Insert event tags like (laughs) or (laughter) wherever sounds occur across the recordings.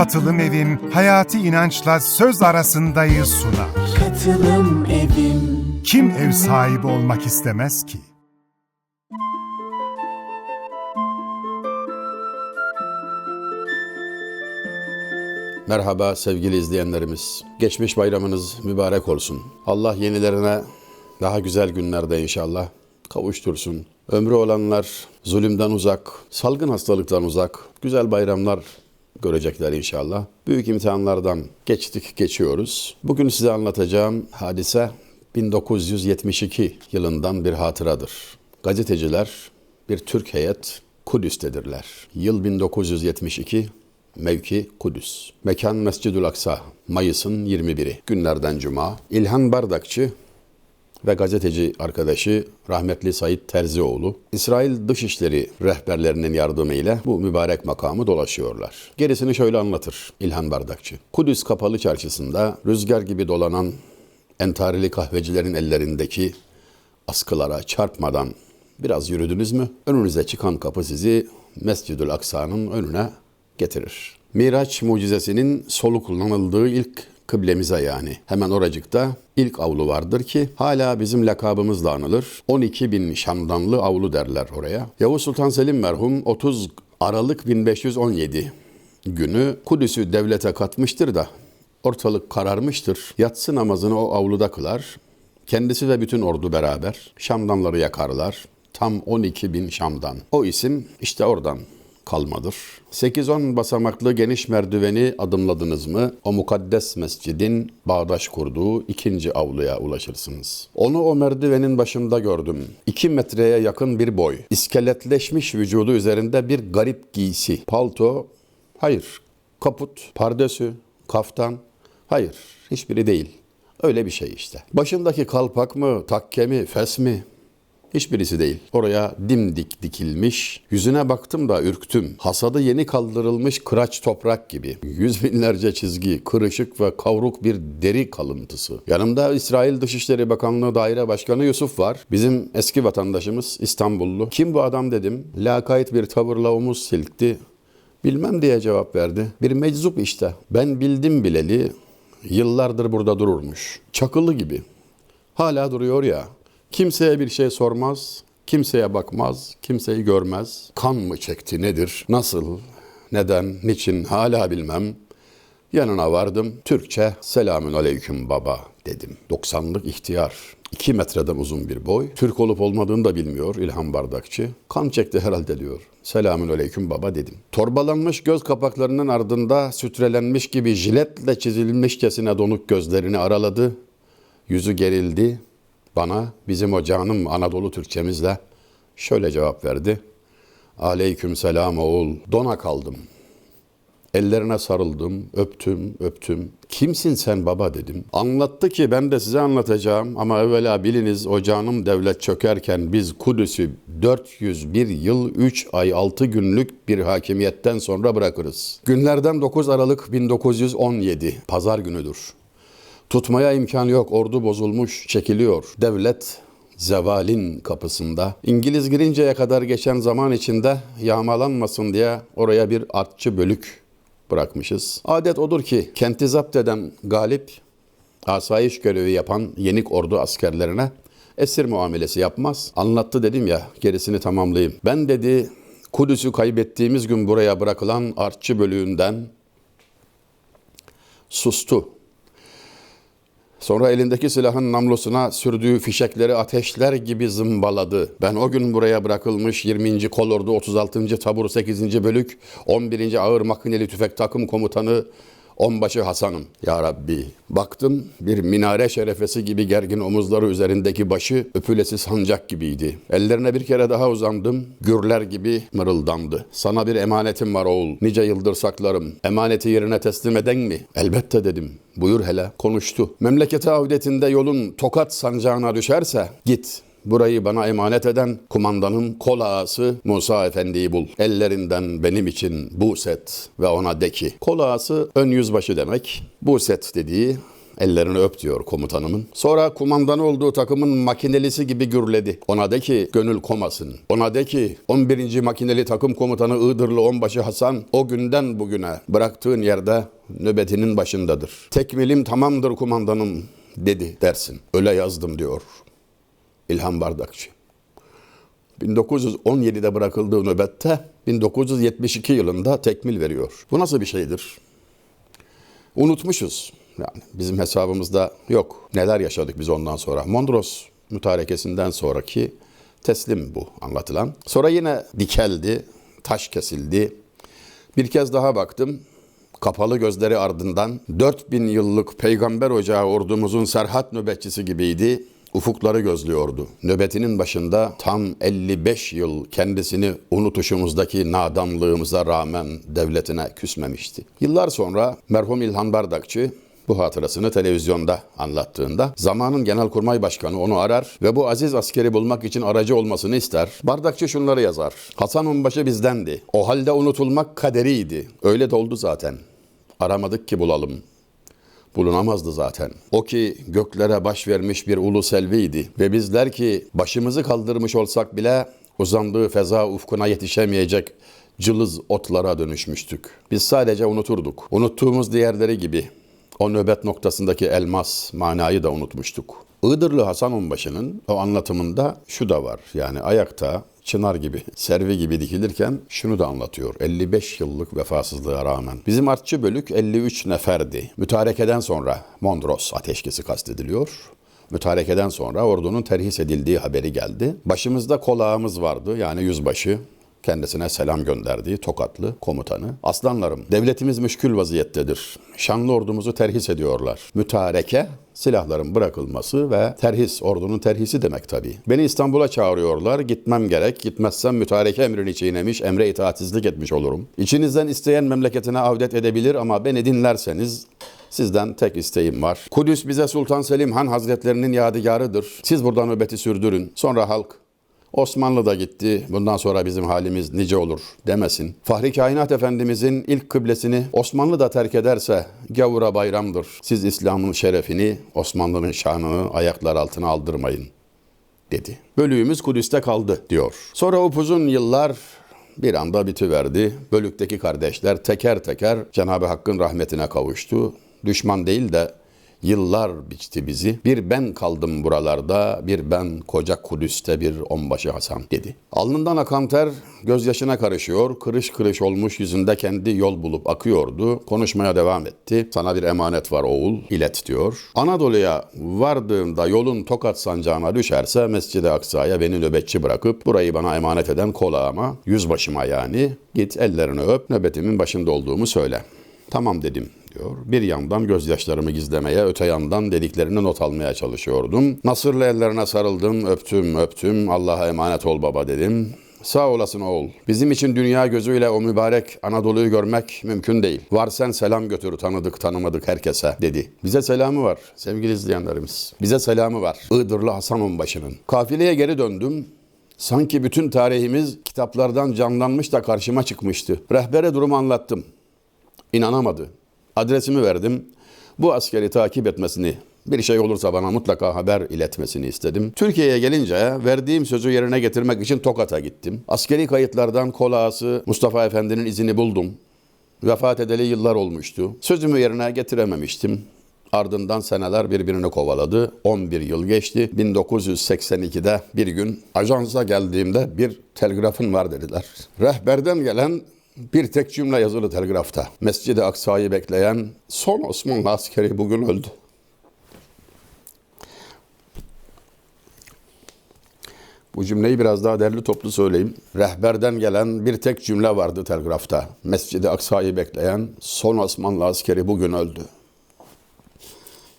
Katılım Evim hayati inançla söz arasındayı sunar. Katılım evim Kim ev sahibi olmak istemez ki? Merhaba sevgili izleyenlerimiz. Geçmiş bayramınız mübarek olsun. Allah yenilerine daha güzel günlerde inşallah kavuştursun. Ömrü olanlar zulümden uzak, salgın hastalıktan uzak, güzel bayramlar görecekler inşallah. Büyük imtihanlardan geçtik, geçiyoruz. Bugün size anlatacağım hadise 1972 yılından bir hatıradır. Gazeteciler bir Türk heyet Kudüs'tedirler. Yıl 1972, Mevki Kudüs. Mekan Mescidül Aksa. Mayıs'ın 21'i. Günlerden Cuma. İlhan Bardakçı ve gazeteci arkadaşı rahmetli Said Terzioğlu, İsrail Dışişleri rehberlerinin yardımıyla bu mübarek makamı dolaşıyorlar. Gerisini şöyle anlatır İlhan Bardakçı. Kudüs Kapalı Çarşısı'nda rüzgar gibi dolanan entarili kahvecilerin ellerindeki askılara çarpmadan biraz yürüdünüz mü? Önünüze çıkan kapı sizi Mescidül Aksa'nın önüne getirir. Miraç mucizesinin solu kullanıldığı ilk kıblemize yani. Hemen oracıkta ilk avlu vardır ki hala bizim lakabımızla anılır. 12 bin Şamdanlı avlu derler oraya. Yavuz Sultan Selim merhum 30 Aralık 1517 günü Kudüs'ü devlete katmıştır da ortalık kararmıştır. Yatsı namazını o avluda kılar. Kendisi ve bütün ordu beraber Şamdanları yakarlar. Tam 12 bin Şamdan. O isim işte oradan kalmadır. 8-10 basamaklı geniş merdiveni adımladınız mı o mukaddes mescidin bağdaş kurduğu ikinci avluya ulaşırsınız. Onu o merdivenin başında gördüm. 2 metreye yakın bir boy. İskeletleşmiş vücudu üzerinde bir garip giysi. Palto, hayır. Kaput, pardesü, kaftan, hayır. Hiçbiri değil. Öyle bir şey işte. Başındaki kalpak mı, takke mi, fes mi? Hiçbirisi değil. Oraya dimdik dikilmiş. Yüzüne baktım da ürktüm. Hasadı yeni kaldırılmış kıraç toprak gibi. Yüz binlerce çizgi, kırışık ve kavruk bir deri kalıntısı. Yanımda İsrail Dışişleri Bakanlığı Daire Başkanı Yusuf var. Bizim eski vatandaşımız İstanbullu. Kim bu adam dedim. Lakayt bir tavırla omuz silkti. Bilmem diye cevap verdi. Bir meczup işte. Ben bildim bileli yıllardır burada dururmuş. Çakılı gibi. Hala duruyor ya. Kimseye bir şey sormaz, kimseye bakmaz, kimseyi görmez. Kan mı çekti nedir, nasıl, neden, niçin hala bilmem. Yanına vardım. Türkçe selamün aleyküm baba dedim. 90'lık ihtiyar. 2 metreden uzun bir boy. Türk olup olmadığını da bilmiyor İlhan Bardakçı. Kan çekti herhalde diyor. Selamün aleyküm baba dedim. Torbalanmış göz kapaklarının ardında sütrelenmiş gibi jiletle çizilmişçesine donuk gözlerini araladı. Yüzü gerildi. Bana bizim o canım Anadolu Türkçemizle şöyle cevap verdi. Aleyküm selam oğul. Dona kaldım. Ellerine sarıldım, öptüm, öptüm. Kimsin sen baba dedim. Anlattı ki ben de size anlatacağım ama evvela biliniz o canım devlet çökerken biz Kudüs'ü 401 yıl 3 ay 6 günlük bir hakimiyetten sonra bırakırız. Günlerden 9 Aralık 1917 pazar günüdür. Tutmaya imkan yok. Ordu bozulmuş, çekiliyor. Devlet zevalin kapısında. İngiliz girinceye kadar geçen zaman içinde yağmalanmasın diye oraya bir artçı bölük bırakmışız. Adet odur ki kenti zapt eden galip asayiş görevi yapan yenik ordu askerlerine esir muamelesi yapmaz. Anlattı dedim ya gerisini tamamlayayım. Ben dedi Kudüs'ü kaybettiğimiz gün buraya bırakılan artçı bölüğünden sustu. Sonra elindeki silahın namlusuna sürdüğü fişekleri ateşler gibi zımbaladı. Ben o gün buraya bırakılmış 20. Kolordu 36. Tabur 8. Bölük 11. Ağır Makineli Tüfek Takım Komutanı Onbaşı Hasan'ım. Ya Rabbi baktım bir minare şerefesi gibi gergin omuzları üzerindeki başı öpülesi sancak gibiydi. Ellerine bir kere daha uzandım. Gürler gibi mırıldandı. Sana bir emanetim var oğul. Nice yıldır saklarım. Emaneti yerine teslim eden mi? Elbette dedim. Buyur hele. Konuştu. Memlekete avdetinde yolun tokat sancağına düşerse git. Burayı bana emanet eden kumandanın kol ağası Musa Efendi'yi bul. Ellerinden benim için Buset ve ona de ki. Kol ağası ön yüzbaşı demek. Buset dediği Ellerini öp diyor komutanımın. Sonra kumandanı olduğu takımın makinelisi gibi gürledi. Ona de ki gönül komasın. Ona de ki 11. makineli takım komutanı Iğdırlı Onbaşı Hasan o günden bugüne bıraktığın yerde nöbetinin başındadır. Tekmilim tamamdır kumandanım dedi dersin. Öyle yazdım diyor İlhan Bardakçı. 1917'de bırakıldığı nöbette 1972 yılında tekmil veriyor. Bu nasıl bir şeydir? Unutmuşuz. Yani bizim hesabımızda yok. Neler yaşadık biz ondan sonra. Mondros mütarekesinden sonraki teslim bu anlatılan. Sonra yine dikeldi, taş kesildi. Bir kez daha baktım. Kapalı gözleri ardından 4000 yıllık peygamber ocağı ordumuzun serhat nöbetçisi gibiydi. Ufukları gözlüyordu. Nöbetinin başında tam 55 yıl kendisini unutuşumuzdaki nadamlığımıza rağmen devletine küsmemişti. Yıllar sonra merhum İlhan Bardakçı bu hatırasını televizyonda anlattığında zamanın genelkurmay başkanı onu arar ve bu aziz askeri bulmak için aracı olmasını ister. Bardakçı şunları yazar. Hasan Onbaşı bizdendi. O halde unutulmak kaderiydi. Öyle de oldu zaten. Aramadık ki bulalım. Bulunamazdı zaten. O ki göklere baş vermiş bir ulu selviydi ve bizler ki başımızı kaldırmış olsak bile uzandığı feza ufkuna yetişemeyecek cılız otlara dönüşmüştük. Biz sadece unuturduk. Unuttuğumuz diğerleri gibi o nöbet noktasındaki elmas manayı da unutmuştuk. Iğdırlı Hasan Onbaşı'nın o anlatımında şu da var. Yani ayakta çınar gibi, (laughs) servi gibi dikilirken şunu da anlatıyor. 55 yıllık vefasızlığa rağmen. Bizim artçı bölük 53 neferdi. Mütarekeden sonra Mondros ateşkesi kastediliyor. Mütarekeden sonra ordunun terhis edildiği haberi geldi. Başımızda kolağımız vardı yani yüzbaşı. Kendisine selam gönderdiği Tokatlı komutanı. Aslanlarım, devletimiz müşkül vaziyettedir. Şanlı ordumuzu terhis ediyorlar. Mütareke, silahların bırakılması ve terhis, ordunun terhisi demek tabii. Beni İstanbul'a çağırıyorlar, gitmem gerek. Gitmezsem mütareke emrini çiğnemiş, emre itaatsizlik etmiş olurum. İçinizden isteyen memleketine avdet edebilir ama beni dinlerseniz Sizden tek isteğim var. Kudüs bize Sultan Selim Han Hazretlerinin yadigarıdır. Siz buradan nöbeti sürdürün. Sonra halk Osmanlı da gitti. Bundan sonra bizim halimiz nice olur demesin. Fahri Kainat Efendimizin ilk kıblesini Osmanlı da terk ederse gavura bayramdır. Siz İslam'ın şerefini, Osmanlı'nın şanını ayaklar altına aldırmayın dedi. Bölüğümüz Kudüs'te kaldı diyor. Sonra upuzun yıllar bir anda bitiverdi. Bölükteki kardeşler teker teker Cenab-ı Hakk'ın rahmetine kavuştu. Düşman değil de Yıllar biçti bizi. Bir ben kaldım buralarda, bir ben koca Kudüs'te bir onbaşı Hasan dedi. Alnından akan ter gözyaşına karışıyor. Kırış kırış olmuş yüzünde kendi yol bulup akıyordu. Konuşmaya devam etti. Sana bir emanet var oğul, ilet diyor. Anadolu'ya vardığımda yolun Tokat sancağına düşerse Mescid-i Aksa'ya beni nöbetçi bırakıp burayı bana emanet eden kolağıma, yüzbaşıma yani git ellerini öp, nöbetimin başında olduğumu söyle. Tamam dedim diyor. Bir yandan gözyaşlarımı gizlemeye, öte yandan dediklerini not almaya çalışıyordum. Nasırlı ellerine sarıldım, öptüm, öptüm. Allah'a emanet ol baba dedim. Sağ olasın oğul. Bizim için dünya gözüyle o mübarek Anadolu'yu görmek mümkün değil. Var sen selam götür tanıdık tanımadık herkese dedi. Bize selamı var sevgili izleyenlerimiz. Bize selamı var. Iğdırlı Hasan Onbaşı'nın. Kafileye geri döndüm. Sanki bütün tarihimiz kitaplardan canlanmış da karşıma çıkmıştı. Rehbere durumu anlattım. İnanamadı. Adresimi verdim. Bu askeri takip etmesini, bir şey olursa bana mutlaka haber iletmesini istedim. Türkiye'ye gelince verdiğim sözü yerine getirmek için Tokat'a gittim. Askeri kayıtlardan kolağası Mustafa Efendi'nin izini buldum. Vefat edeli yıllar olmuştu. Sözümü yerine getirememiştim. Ardından seneler birbirini kovaladı. 11 yıl geçti. 1982'de bir gün ajansa geldiğimde bir telgrafın var dediler. Rehberden gelen bir tek cümle yazılı telgrafta. Mescid-i Aksa'yı bekleyen son Osmanlı askeri bugün öldü. Bu cümleyi biraz daha derli toplu söyleyeyim. Rehberden gelen bir tek cümle vardı telgrafta. Mescid-i Aksa'yı bekleyen son Osmanlı askeri bugün öldü.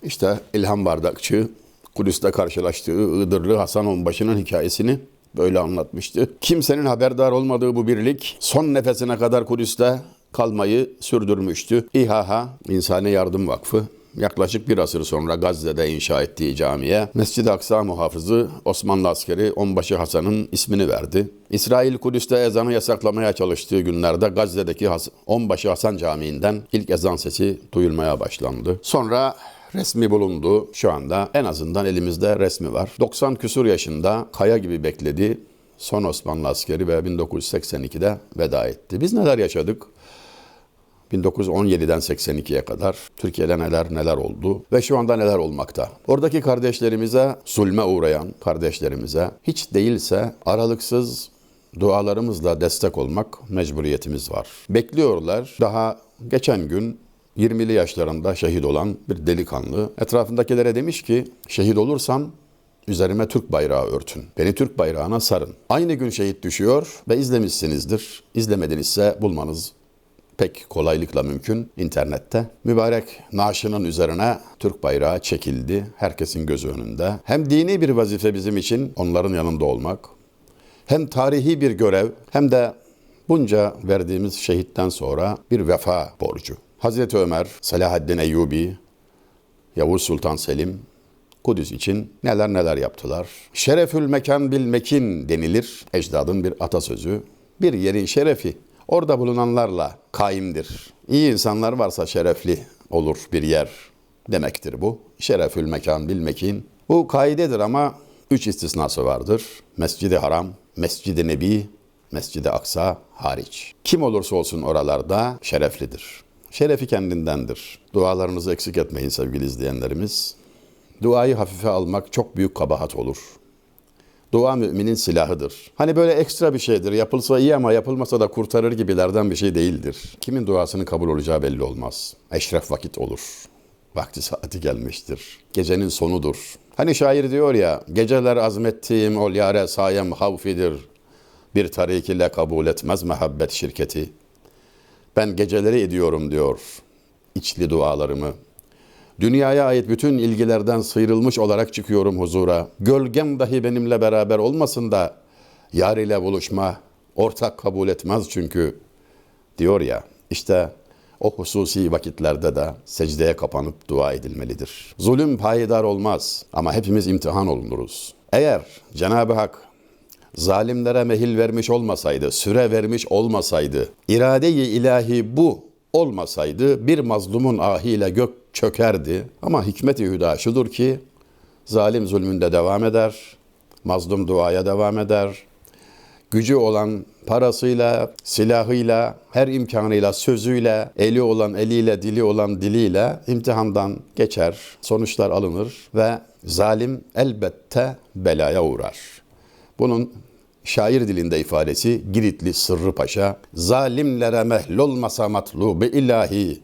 İşte İlhan Bardakçı Kudüs'te karşılaştığı Iğdırlı Hasan Onbaşı'nın hikayesini böyle anlatmıştı. Kimsenin haberdar olmadığı bu birlik son nefesine kadar Kudüs'te kalmayı sürdürmüştü. İHA İnsani Yardım Vakfı yaklaşık bir asır sonra Gazze'de inşa ettiği camiye Mescid-i Aksa muhafızı Osmanlı askeri Onbaşı Hasan'ın ismini verdi. İsrail Kudüs'te ezanı yasaklamaya çalıştığı günlerde Gazze'deki Onbaşı Hasan Camii'nden ilk ezan sesi duyulmaya başlandı. Sonra resmi bulundu. Şu anda en azından elimizde resmi var. 90 küsur yaşında kaya gibi bekledi. Son Osmanlı askeri ve 1982'de veda etti. Biz neler yaşadık? 1917'den 82'ye kadar Türkiye'de neler neler oldu ve şu anda neler olmakta. Oradaki kardeşlerimize, zulme uğrayan kardeşlerimize hiç değilse aralıksız dualarımızla destek olmak mecburiyetimiz var. Bekliyorlar. Daha geçen gün 20'li yaşlarında şehit olan bir delikanlı etrafındakilere demiş ki şehit olursam üzerime Türk bayrağı örtün. Beni Türk bayrağına sarın. Aynı gün şehit düşüyor ve izlemişsinizdir. İzlemedinizse bulmanız pek kolaylıkla mümkün internette. Mübarek naaşının üzerine Türk bayrağı çekildi. Herkesin gözü önünde. Hem dini bir vazife bizim için onların yanında olmak. Hem tarihi bir görev hem de bunca verdiğimiz şehitten sonra bir vefa borcu. Hazreti Ömer, Selahaddin Eyyubi, Yavuz Sultan Selim Kudüs için neler neler yaptılar. Şerefül mekan bil mekin denilir. Ecdadın bir atasözü. Bir yerin şerefi orada bulunanlarla kaimdir. İyi insanlar varsa şerefli olur bir yer demektir bu. Şerefül mekan bil mekin. Bu kaidedir ama üç istisnası vardır. Mescid-i Haram, Mescid-i Nebi, Mescid-i Aksa hariç. Kim olursa olsun oralarda şereflidir. Şerefi kendindendir. Dualarınızı eksik etmeyin sevgili izleyenlerimiz. Duayı hafife almak çok büyük kabahat olur. Dua müminin silahıdır. Hani böyle ekstra bir şeydir. Yapılsa iyi ama yapılmasa da kurtarır gibilerden bir şey değildir. Kimin duasının kabul olacağı belli olmaz. Eşref vakit olur. Vakti saati gelmiştir. Gecenin sonudur. Hani şair diyor ya, geceler azmettiğim ol yare sayem havfidir. Bir tarik ile kabul etmez mehabbet şirketi. Ben geceleri ediyorum diyor içli dualarımı. Dünyaya ait bütün ilgilerden sıyrılmış olarak çıkıyorum huzura. Gölgem dahi benimle beraber olmasın da yar ile buluşma ortak kabul etmez çünkü diyor ya işte o hususi vakitlerde de secdeye kapanıp dua edilmelidir. Zulüm payidar olmaz ama hepimiz imtihan olunuruz. Eğer Cenab-ı Hak zalimlere mehil vermiş olmasaydı, süre vermiş olmasaydı, irade-i ilahi bu olmasaydı bir mazlumun ahiyle gök çökerdi. Ama hikmet-i hüda şudur ki zalim zulmünde devam eder, mazlum duaya devam eder. Gücü olan parasıyla, silahıyla, her imkanıyla, sözüyle, eli olan eliyle, dili olan diliyle imtihandan geçer, sonuçlar alınır ve zalim elbette belaya uğrar. Bunun şair dilinde ifadesi Giritli Sırrı Paşa, zalimlere mehlolmasa matlubu ilahi,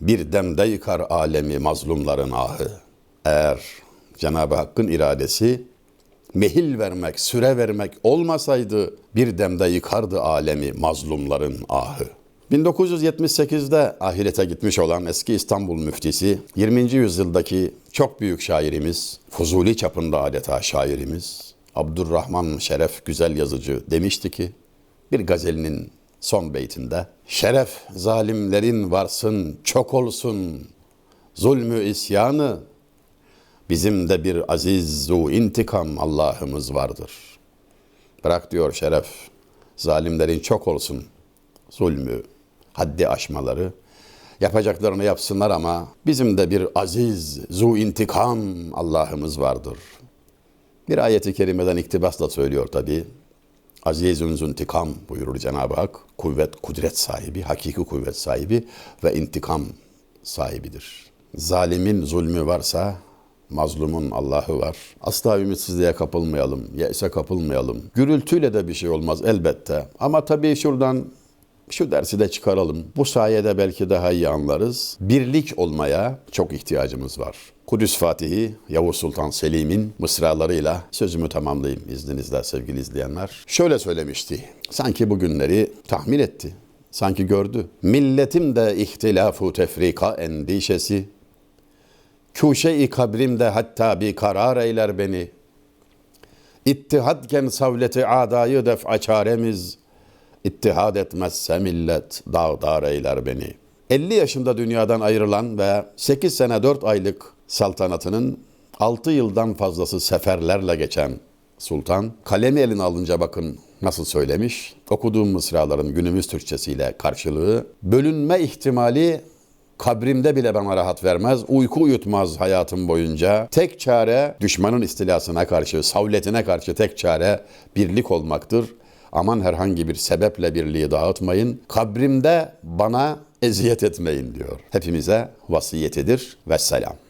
bir demde yıkar alemi mazlumların ahı. Eğer Cenab-ı Hakk'ın iradesi mehil vermek, süre vermek olmasaydı bir demde yıkardı alemi mazlumların ahı. 1978'de ahirete gitmiş olan eski İstanbul müftisi, 20. yüzyıldaki çok büyük şairimiz, Fuzuli çapında adeta şairimiz, Abdurrahman Şeref güzel yazıcı demişti ki, bir gazelinin son beytinde, Şeref zalimlerin varsın, çok olsun, zulmü isyanı, bizim de bir aziz zu intikam Allah'ımız vardır. Bırak diyor Şeref, zalimlerin çok olsun, zulmü, haddi aşmaları, yapacaklarını yapsınlar ama bizim de bir aziz, zu intikam Allah'ımız vardır. Bir ayeti kerimeden iktibasla söylüyor tabi. Azizun zuntikam buyurur Cenab-ı Hak. Kuvvet, kudret sahibi, hakiki kuvvet sahibi ve intikam sahibidir. Zalimin zulmü varsa mazlumun Allah'ı var. Asla ümitsizliğe kapılmayalım, yese kapılmayalım. Gürültüyle de bir şey olmaz elbette. Ama tabii şuradan şu dersi de çıkaralım. Bu sayede belki daha iyi anlarız. Birlik olmaya çok ihtiyacımız var. Kudüs Fatihi Yavuz Sultan Selim'in mısralarıyla sözümü tamamlayayım izninizle sevgili izleyenler. Şöyle söylemişti. Sanki bu günleri tahmin etti. Sanki gördü. Milletim de ihtilafu tefrika endişesi. Kuşe-i kabrimde hatta bir karar eyler beni. İttihadken savleti adayı def'a çaremiz. İttihad etmezse millet dağdar eyler beni. 50 yaşında dünyadan ayrılan ve 8 sene 4 aylık saltanatının 6 yıldan fazlası seferlerle geçen sultan kalemi eline alınca bakın nasıl söylemiş. Okuduğum mısraların günümüz Türkçesiyle karşılığı bölünme ihtimali kabrimde bile bana rahat vermez, uyku uyutmaz hayatım boyunca. Tek çare düşmanın istilasına karşı, savletine karşı tek çare birlik olmaktır. Aman herhangi bir sebeple birliği dağıtmayın. Kabrimde bana eziyet etmeyin diyor. Hepimize vasiyetidir. Vesselam.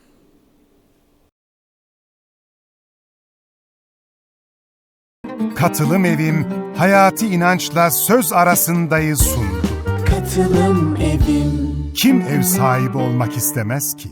Katılım Evim Hayati İnanç'la Söz Arasındayı sundu. Katılım Evim Kim ev sahibi olmak istemez ki?